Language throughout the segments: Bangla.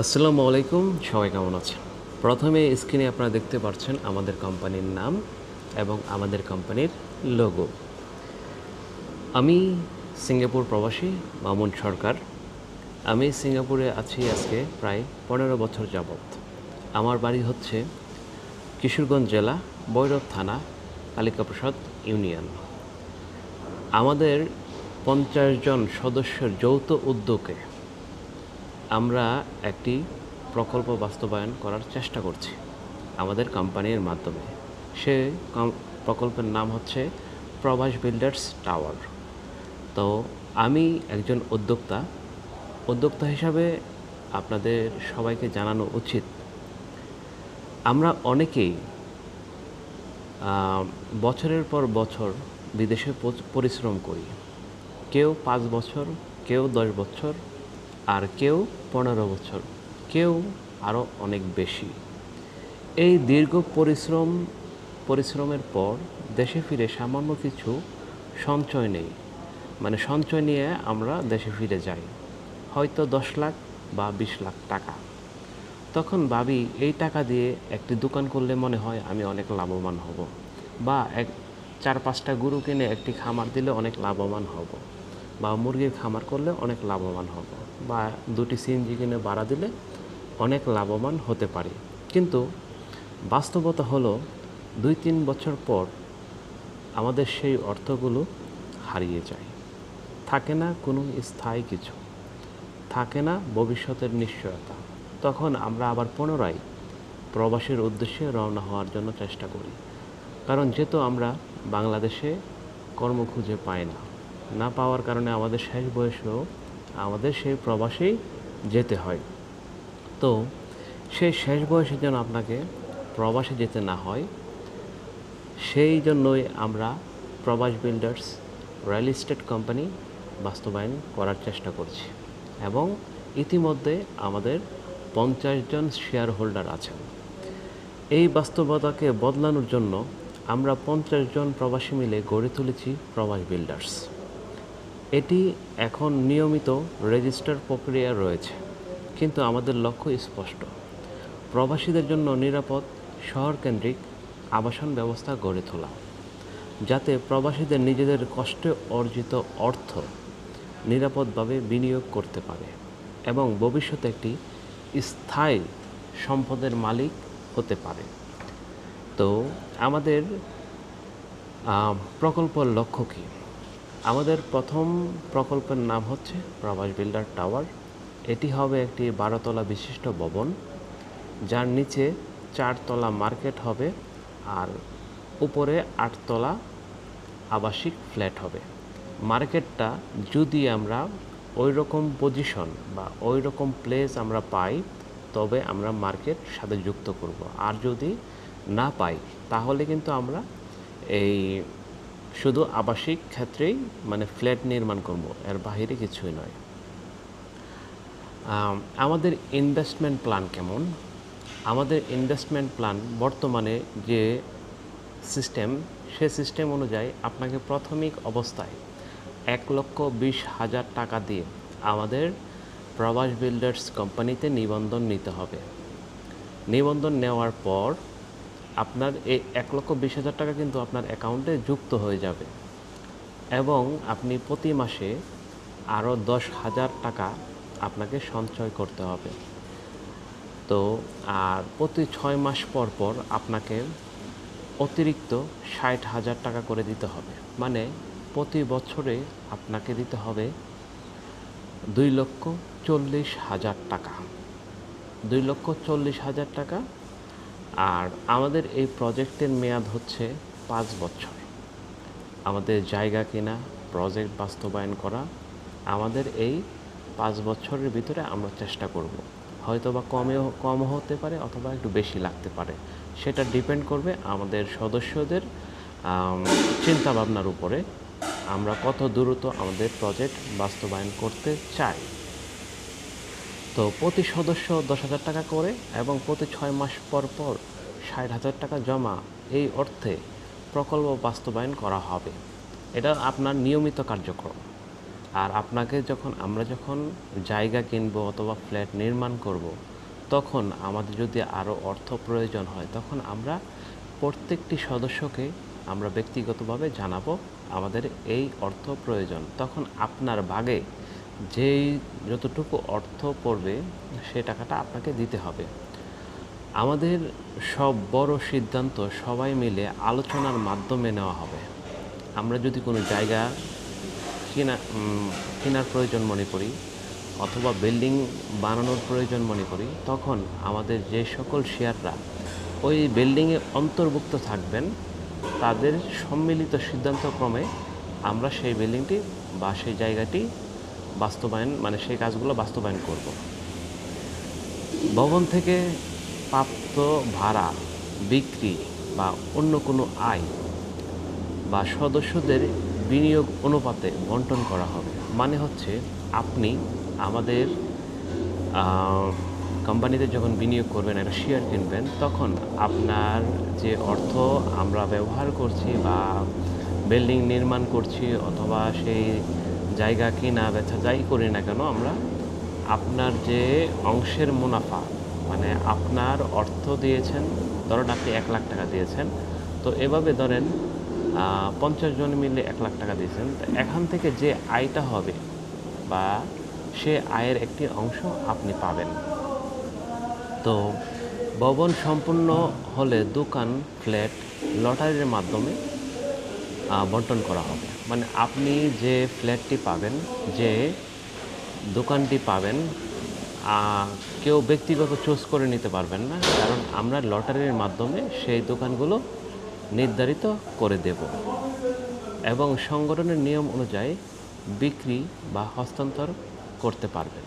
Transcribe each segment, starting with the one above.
আসসালামু আলাইকুম, সবাই কেমন আছেন? প্রথমে স্ক্রিনে আপনারা দেখতে পাচ্ছেন আমাদের কোম্পানির নাম এবং আমাদের কোম্পানির লোগো আমি সিঙ্গাপুর প্রবাসী, মামুন সরকার। আমি সিঙ্গাপুরে আছি আজকে প্রায় পনেরো বছর যাবৎ। আমার বাড়ি হচ্ছে কিশোরগঞ্জ জেলা বৈরব থানা, কালিকাপ্রসাদ ইউনিয়ন। আমাদের পঞ্চাশ জন সদস্যের যৌথ উদ্যোগে আমরা একটি প্রকল্প বাস্তবায়ন করার চেষ্টা করছি আমাদের কোম্পানির মাধ্যমে। সে প্রকল্পের নাম হচ্ছে প্রবাস বিল্ডার্স টাওয়ার। তো আমি একজন উদ্যোক্তা। উদ্যোক্তা হিসাবে আপনাদের সবাইকে জানানো উচিত। আমরা অনেকেই বছরের পর বছর বিদেশে পরিশ্রম করি। কেউ পাঁচ বছর, কেউ দশ বছর আর কেউ পনেরো বছর, কেউ আরও অনেক বেশি। এই দীর্ঘ পরিশ্রম, পরিশ্রমের পর দেশে ফিরে সামান্য কিছু সঞ্চয় নেই। মানে সঞ্চয় নিয়ে আমরা দেশে ফিরে যাই। হয়তো দশ লাখ বা বিশ লাখ টাকা। তখন ভাবি, এই টাকা দিয়ে একটি দোকান করলে মনে হয় আমি অনেক লাভবান হব। বা এক, চার পাঁচটা গরু কিনে একটি খামার দিলে অনেক লাভবান হব। বা মুরগির খামার করলে অনেক লাভবান হব বা দুটি সিএনজি কিনে বাড়া দিলে অনেক লাভবান হতে পারি। কিন্তু বাস্তবতা হলো দুই তিন বছর পর আমাদের সেই অর্থগুলো হারিয়ে যায়। থাকে না কোনো স্থায়ী কিছু, থাকে না ভবিষ্যতের নিশ্চয়তা। তখন আমরা আবার পুনরায় প্রবাসের উদ্দেশ্যে রওনা হওয়ার জন্য চেষ্টা করি। কারণ যেহেতু আমরা বাংলাদেশে কর্ম খুঁজে পাই না না পাওয়ার কারণে আমাদের শেষ বয়সেও আমাদের সেই প্রবাসেই যেতে হয়। তো সেই শেষ বয়সে যেন আপনাকে প্রবাসে যেতে না হয়। সেই জন্যই আমরা প্রবাস বিল্ডার্স রিয়েল এস্টেট কোম্পানি বাস্তবায়ন করার চেষ্টা করছি এবং ইতিমধ্যে আমাদের পঞ্চাশ জন শেয়ার হোল্ডার আছেন। এই বাস্তবতাকে বদলানোর জন্য আমরা পঞ্চাশ জন প্রবাসী মিলে গড়ে তুলেছি প্রবাস বিল্ডার্স। এটি এখন নিয়মিত রেজিস্টার প্রক্রিয়া রয়েছে, কিন্তু আমাদের লক্ষ্য স্পষ্ট। প্রবাসীদের জন্য নিরাপদ, শহরকেন্দ্রিক আবাসন ব্যবস্থা গড়ে তোলা, যাতে প্রবাসীদের নিজেদের কষ্টে অর্জিত অর্থ নিরাপদভাবে বিনিয়োগ করতে পারে এবং ভবিষ্যতে একটি স্থায়ী সম্পদের মালিক হতে পারে। তো আমাদের প্রকল্পের লক্ষ্য কী? আমাদের প্রথম প্রকল্পের নাম হচ্ছে প্রবাস বিল্ডার টাওয়ার। এটি হবে একটি বারোতলা বিশিষ্ট ভবন, যার নিচে চারতলা মার্কেট হবে আর উপরে আটতলা আবাসিক ফ্ল্যাট হবে। মার্কেটটা যদি আমরা ওই রকম পজিশন বা ওই রকম প্লেস আমরা পাই, তবে আমরা মার্কেট সাথে যুক্ত করব। আর যদি না পাই, তাহলে কিন্তু আমরা এই শুধু আবাসিক ক্ষেত্রেই মানে ফ্ল্যাট নির্মাণ করব, এর বাহিরে কিছুই নয়। আমাদের ইনভেস্টমেন্ট প্ল্যান কেমন? আমাদের ইনভেস্টমেন্ট প্ল্যান বর্তমানে যে সিস্টেম সে সিস্টেম অনুযায়ী আপনাকে প্রাথমিক অবস্থায় এক লক্ষ বিশ হাজার টাকা দিয়ে আমাদের প্রবাস বিল্ডার্স কোম্পানিতে নিবন্ধন নিতে হবে। নিবন্ধন নেওয়ার পর আপনার এই এক লক্ষ বিশ হাজার টাকা কিন্তু আপনার অ্যাকাউন্টে যুক্ত হয়ে যাবে। এবং আপনি প্রতি মাসে আরও দশ হাজার টাকা আপনাকে সঞ্চয় করতে হবে। তো, আর প্রতি ছয় মাস পর পর আপনাকে অতিরিক্ত ষাট হাজার টাকা করে দিতে হবে। মানে প্রতি বছরে আপনাকে দিতে হবে দুই লক্ষ চল্লিশ হাজার টাকা। দুই লক্ষ চল্লিশ হাজার টাকা আর আমাদের এই প্রজেক্টের মেয়াদ হচ্ছে পাঁচ বছর। আমাদের জায়গা কেনা, প্রজেক্ট বাস্তবায়ন করা, আমাদের এই পাঁচ বছরের ভিতরে আমরা চেষ্টা করব। হয়তো বা কমেও, কম হতে পারে অথবা একটু বেশি লাগতে পারে। সেটা ডিপেন্ড করবে আমাদের সদস্যদের চিন্তা ভাবনার উপরে। আমরা কত দ্রুত আমাদের প্রজেক্ট বাস্তবায়ন করতে চাই। তো প্রতি সদস্য দশ হাজার টাকা করে এবং প্রতি ছয় মাস পর পর ষাট হাজার টাকা জমা। এই অর্থে প্রকল্প বাস্তবায়ন করা হবে। এটা আপনার নিয়মিত কার্যক্রম। আর আপনাকে যখন, আমরা যখন জায়গা কিনবো অথবা ফ্ল্যাট নির্মাণ করব। তখন আমাদের যদি আরও অর্থ প্রয়োজন হয়, তখন আমরা প্রত্যেকটি সদস্যকে আমরা ব্যক্তিগতভাবে জানাব আমাদের এই অর্থ প্রয়োজন। তখন আপনার ভাগে যেই যতটুকু অর্থ পড়বে, সে টাকাটা আপনাকে দিতে হবে। আমাদের সব বড় সিদ্ধান্ত সবাই মিলে আলোচনার মাধ্যমে নেওয়া হবে। আমরা যদি কোনো জায়গা কেনা কেনার প্রয়োজন মনে করি অথবা বিল্ডিং বানানোর প্রয়োজন মনে করি, তখন আমাদের যে সকল শেয়াররা ওই বিল্ডিংয়ে অন্তর্ভুক্ত থাকবেন, তাদের সম্মিলিত সিদ্ধান্তক্রমে আমরা সেই বিল্ডিংটি বা সেই জায়গাটি বাস্তবায়ন মানে সেই কাজগুলো বাস্তবায়ন করব। ভবন থেকে প্রাপ্ত ভাড়া, বিক্রি বা অন্য কোনো আয় বা সদস্যদের বিনিয়োগ অনুপাতে বন্টন করা হবে। মানে হচ্ছে আপনি আমাদের কোম্পানিতে যখন বিনিয়োগ করবেন, একটা শেয়ার কিনবেন, তখন আপনার যে অর্থ আমরা ব্যবহার করছি বা বিল্ডিং নির্মাণ করছি অথবা সেই জায়গা কিনা, বেচা যাই করি না কেন, আমরা আপনার যে অংশের মুনাফা মানে আপনার অর্থ দিয়েছেন, ধরেন আপনি এক লাখ টাকা দিয়েছেন, তো এভাবে ধরেন পঞ্চাশ জন মিলে এক লাখ টাকা দিয়েছেন, তো এখান থেকে যে আয়টা হবে বা সে আয়ের একটি অংশ আপনি পাবেন। তো ভবন সম্পূর্ণ হলে দোকান, ফ্ল্যাট, লটারির মাধ্যমে বন্টন করা হবে। মানে আপনি যে ফ্ল্যাটটি পাবেন, যে দোকানটি পাবেন কেউ ব্যক্তিগত চুজ করে নিতে পারবেন না, কারণ আমরা লটারির মাধ্যমে সেই দোকানগুলো নির্ধারিত করে দেব। এবং সংগঠনের নিয়ম অনুযায়ী বিক্রি বা হস্তান্তর করতে পারবেন।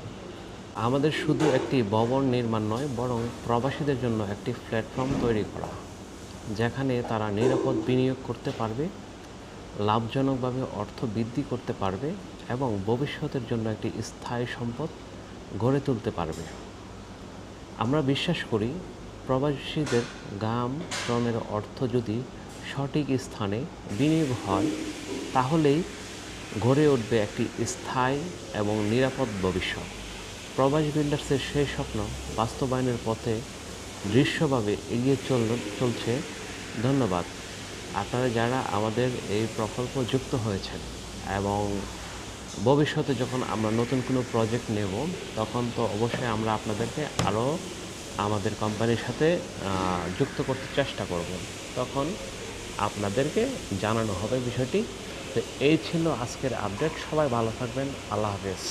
আমাদের শুধু একটি ভবন নির্মাণ নয়, বরং প্রবাসীদের জন্য একটি প্ল্যাটফর্ম তৈরি করা, যেখানে তারা নিরাপদ বিনিয়োগ করতে পারবে লাভজনকভাবে অর্থ বৃদ্ধি করতে পারবে এবং ভবিষ্যতের জন্য একটি স্থায়ী সম্পদ গড়ে তুলতে পারবে। আমরা বিশ্বাস করি, প্রবাসীদের গাম শ্রমের অর্থ যদি সঠিক স্থানে বিনিয়োগ হয়, তাহলেই গড়ে উঠবে একটি স্থায়ী এবং নিরাপদ ভবিষ্যৎ। প্রবাস বিল্ডার্সের সেই স্বপ্ন বাস্তবায়নের পথে দৃশ্যভাবে এগিয়ে চল চলছে। ধন্যবাদ। আপনারা যারা আমাদের এই প্রকল্প যুক্ত হয়েছেন এবং ভবিষ্যতে যখন আমরা নতুন কোনো প্রজেক্ট নেব, তখন তো অবশ্যই আমরা আপনাদেরকে আরও আমাদের কোম্পানির সাথে যুক্ত করতে চেষ্টা করব। তখন আপনাদেরকে জানানো হবে বিষয়টি। তো এই ছিল আজকের আপডেট সবাই ভালো থাকবেন। আল্লাহ হাফেজ।